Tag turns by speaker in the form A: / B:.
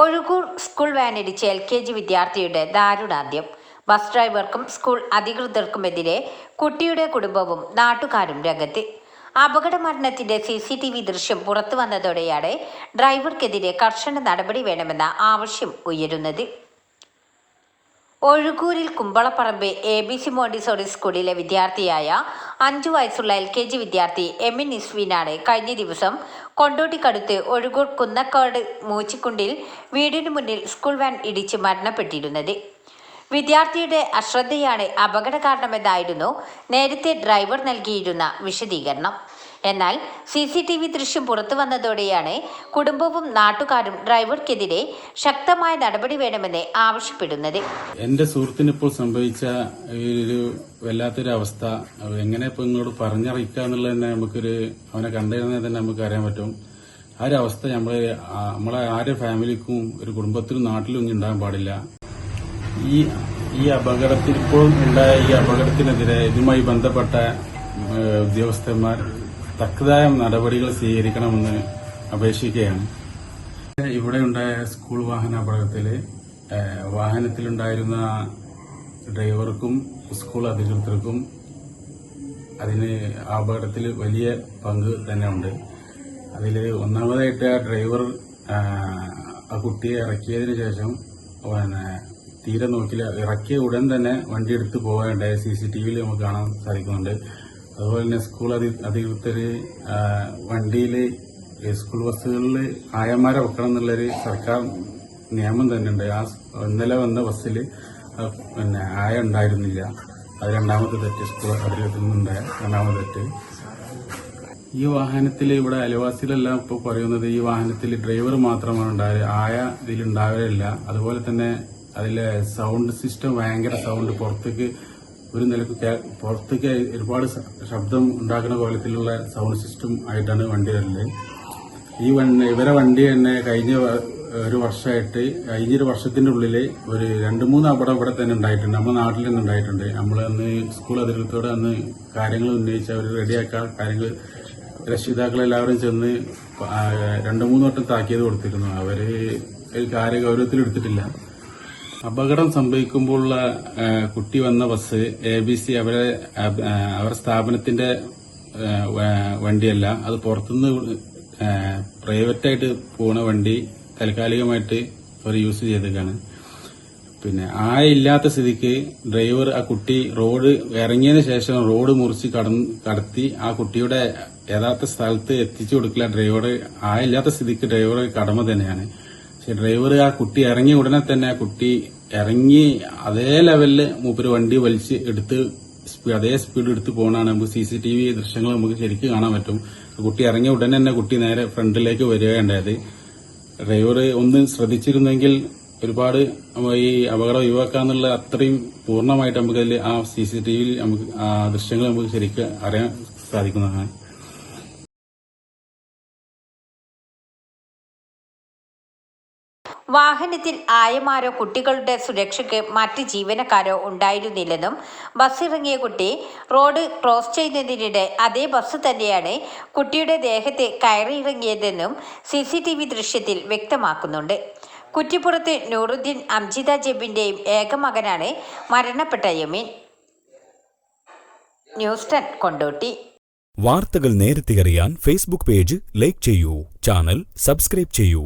A: Ozhukur school വാനിടിച്ച് L K G വിദ്യാർത്ഥിയുടെ ദാരുണാന്ത്യം. ബസ് ഡ്രൈവർക്കും സ്കൂൾ അധികൃതർക്കുമെതിരെ കുട്ടിയുടെ കുടുംബവും നാട്ടുകാരും രംഗത്ത്. അപകട മരണത്തിന്റെ സി സി ടി വി ദൃശ്യം പുറത്തു വന്നതോടെയാണ് ഡ്രൈവർക്കെതിരെ കർശന നടപടി വേണമെന്ന ആവശ്യം ഉയരുന്നത്. ഒഴുകൂരിൽ Kumbalaparamba A B C Montessori സ്കൂളിലെ വിദ്യാർത്ഥിയായ അഞ്ചു വയസ്സുള്ള എൽ കെ ജി വിദ്യാർത്ഥി എമിൻ ഇസ്വിനാണ് കഴിഞ്ഞ ദിവസം കൊണ്ടോട്ടിക്കടുത്ത് ഒഴുകൂർ കുന്നക്കാട് മൂച്ചിക്കുണ്ടിൽ വീടിനു മുന്നിൽ സ്കൂൾ വാൻ ഇടിച്ച് മരണപ്പെട്ടിരുന്നത്. വിദ്യാർത്ഥിയുടെ അശ്രദ്ധയാണ് അപകട കാരണമെന്നായിരുന്നു നേരത്തെ ഡ്രൈവർ നൽകിയിരുന്ന വിശദീകരണം. എന്നാൽ സി സി ടി വി ദൃശ്യം പുറത്തു വന്നതോടെയാണ് കുടുംബവും നാട്ടുകാരും ഡ്രൈവർക്കെതിരെ ശക്തമായ നടപടി വേണമെന്ന് ആവശ്യപ്പെടുന്നത്.
B: എന്റെ സുഹൃത്തിന് ഇപ്പോൾ സംഭവിച്ച ഒരു വല്ലാത്തൊരു അവസ്ഥ. എങ്ങനെ ഇപ്പൊ ഇങ്ങോട്ട് പറഞ്ഞറിയിക്കുക എന്നുള്ളത് തന്നെ നമുക്കൊരു അവനെ കണ്ടിരുന്നത് തന്നെ നമുക്ക് അറിയാൻ പറ്റും. ആ ഒരു അവസ്ഥ നമ്മളെ നമ്മളെ ആരെ ഫാമിലിക്കും ഒരു കുടുംബത്തിനും നാട്ടിലും ഒന്നും ഉണ്ടാകാൻ പാടില്ല. ഈ ഈ അപകടത്തിൽ ഇപ്പോൾ ഉണ്ടായ ഈ അപകടത്തിനെതിരെ ഇതുമായി ബന്ധപ്പെട്ട ഉദ്യോഗസ്ഥന്മാർ തക്കതായ നടപടികൾ സ്വീകരിക്കണമെന്ന് അപേക്ഷിക്കുകയാണ്. ഇവിടെ ഉണ്ടായ സ്കൂൾ വാഹന അപകടത്തിൽ വാഹനത്തിലുണ്ടായിരുന്ന ഡ്രൈവർക്കും സ്കൂൾ അധികൃതർക്കും അതിന് അപകടത്തിൽ വലിയ പങ്ക് തന്നെ ഉണ്ട്. അതിൽ ഒന്നാമതായിട്ട് ആ ഡ്രൈവർ ആ കുട്ടിയെ ഇറക്കിയതിനു ശേഷം പിന്നെ തീരെ നോക്കില്ല. ഇറക്കിയ ഉടൻ തന്നെ വണ്ടി എടുത്ത് പോകാനുണ്ടായ സി സി ടി വിയിൽ നമുക്ക് കാണാൻ സാധിക്കുന്നുണ്ട്. അതുപോലെ തന്നെ സ്കൂൾ അധി അധികൃതർ വണ്ടിയിൽ സ്കൂൾ ബസ്സുകളിൽ ആയമാരെ വെക്കണം എന്നുള്ളൊരു സർക്കാർ നിയമം തന്നെ ഉണ്ട് ആ ഇന്നലെ വന്ന ബസ്സിൽ പിന്നെ ആയ ഉണ്ടായിരുന്നില്ല. അത് രണ്ടാമത്തെ തെറ്റ് സ്കൂൾ അധികൃതരിൽ നിന്നുണ്ടായ രണ്ടാമത്തെ തെറ്റ്. ഈ വാഹനത്തിൽ ഇവിടെ അയൽവാസികളെല്ലാം ഇപ്പോൾ പറയുന്നത് ഈ വാഹനത്തിൽ ഡ്രൈവർ മാത്രമാണ് ഉണ്ടായത് ആയ ഇതിൽ ഉണ്ടാവലില്ല. അതുപോലെ തന്നെ അതിലെ സൗണ്ട് സിസ്റ്റം ഭയങ്കര സൗണ്ട്. പുറത്തേക്ക് ഒരു നിലയ്ക്ക് പുറത്തേക്ക് ഒരുപാട് ശബ്ദം ഉണ്ടാക്കുന്ന കോലത്തിലുള്ള സൗണ്ട് സിസ്റ്റം ആയിട്ടാണ് വണ്ടി വരുന്നത്. ഈ വണ്ടി ഇവരെ വണ്ടി തന്നെ കഴിഞ്ഞ ഒരു വർഷമായിട്ട് കഴിഞ്ഞൊരു വർഷത്തിന്റെ ഉള്ളിൽ ഒരു രണ്ട് മൂന്ന് അപകടം ഇവിടെ തന്നെ ഉണ്ടായിട്ടുണ്ട്. നമ്മുടെ നാട്ടിൽ തന്നെ ഉണ്ടായിട്ടുണ്ട്. നമ്മൾ അന്ന് സ്കൂൾ അതിർത്തിയോടെ അന്ന് കാര്യങ്ങൾ ഉന്നയിച്ച് അവർ റെഡിയാക്കാൻ കാര്യങ്ങൾ രക്ഷിതാക്കളെല്ലാവരും ചെന്ന് രണ്ട് മൂന്ന് വട്ടം താക്കീത് കൊടുത്തിരുന്നു. അവർ ഒരു കാര്യം ഗൗരവത്തിലെടുത്തിട്ടില്ല അപകടം സംഭവിക്കുമ്പോഴുള്ള കുട്ടി വന്ന ബസ് എ ബി സി അവരെ അവരുടെ സ്ഥാപനത്തിന്റെ വണ്ടിയല്ല. അത് പുറത്തുനിന്ന് പ്രൈവറ്റായിട്ട് പോണ വണ്ടി താൽക്കാലികമായിട്ട് അവർ യൂസ് ചെയ്തേക്കാണ് പിന്നെ ആയില്ലാത്ത സ്ഥിതിക്ക് ഡ്രൈവർ ആ കുട്ടി റോഡ് ഇറങ്ങിയതിന് ശേഷം റോഡ് മുറിച്ച് കടന്ന് കടത്തി ആ കുട്ടിയുടെ യഥാർത്ഥ സ്ഥലത്ത് എത്തിച്ചു കൊടുക്കില്ല ഡ്രൈവർ. ആയില്ലാത്ത സ്ഥിതിക്ക് ഡ്രൈവർ കടമ തന്നെയാണ്. പക്ഷെ ഡ്രൈവർ ആ കുട്ടി ഇറങ്ങിയ ഉടനെ തന്നെ ആ കുട്ടി ഇറങ്ങി അതേ ലെവലിൽ മൂപ്പര് വണ്ടി വലിച്ച് എടുത്ത് അതേ സ്പീഡ് എടുത്ത് പോകണതാണ് നമുക്ക് സി സി ടി വി ദൃശ്യങ്ങൾ നമുക്ക് ശരിക്കും കാണാൻ പറ്റും. കുട്ടി ഇറങ്ങിയ ഉടനെ തന്നെ കുട്ടി നേരെ ഫ്രണ്ടിലേക്ക് വരികയുണ്ടായത്. ഡ്രൈവർ ഒന്ന് ശ്രദ്ധിച്ചിരുന്നെങ്കിൽ ഒരുപാട് ഈ അപകടം ഒഴിവാക്കാന്നുള്ള അത്രയും പൂർണമായിട്ട് നമുക്കതിൽ ആ സി സി ടി വിയിൽ നമുക്ക് ആ ദൃശ്യങ്ങൾ നമുക്ക് ശരിക്കും അറിയാൻ സാധിക്കുന്നതാണ്.
A: വാഹനത്തിൽ ആയമാരോ കുട്ടികളുടെ സുരക്ഷയ്ക്ക് മറ്റ് ജീവനക്കാരോ ഉണ്ടായിരുന്നില്ലെന്നും ബസ് ഇറങ്ങിയ കുട്ടി റോഡ് ക്രോസ് ചെയ്യുന്നതിനിടെ അതേ ബസ് തന്നെയാണ് കുട്ടിയുടെ ദേഹത്തെ കയറിയിറങ്ങിയതെന്നും സി സി ടി വി ദൃശ്യത്തിൽ വ്യക്തമാക്കുന്നുണ്ട്. കുറ്റിപ്പുറത്ത് നൂറുദ്ദീൻ അംജിത ജബിന്റെയും ഏക മകനാണ് മരണപ്പെട്ട യമീൻ. News ten Kondotty.
C: വാർത്തകൾ നേരത്തെ അറിയാൻ ഫേസ്ബുക്ക് പേജ് ലൈക്ക് ചെയ്യൂ ചാനൽ സബ്സ്ക്രൈബ് ചെയ്യൂ.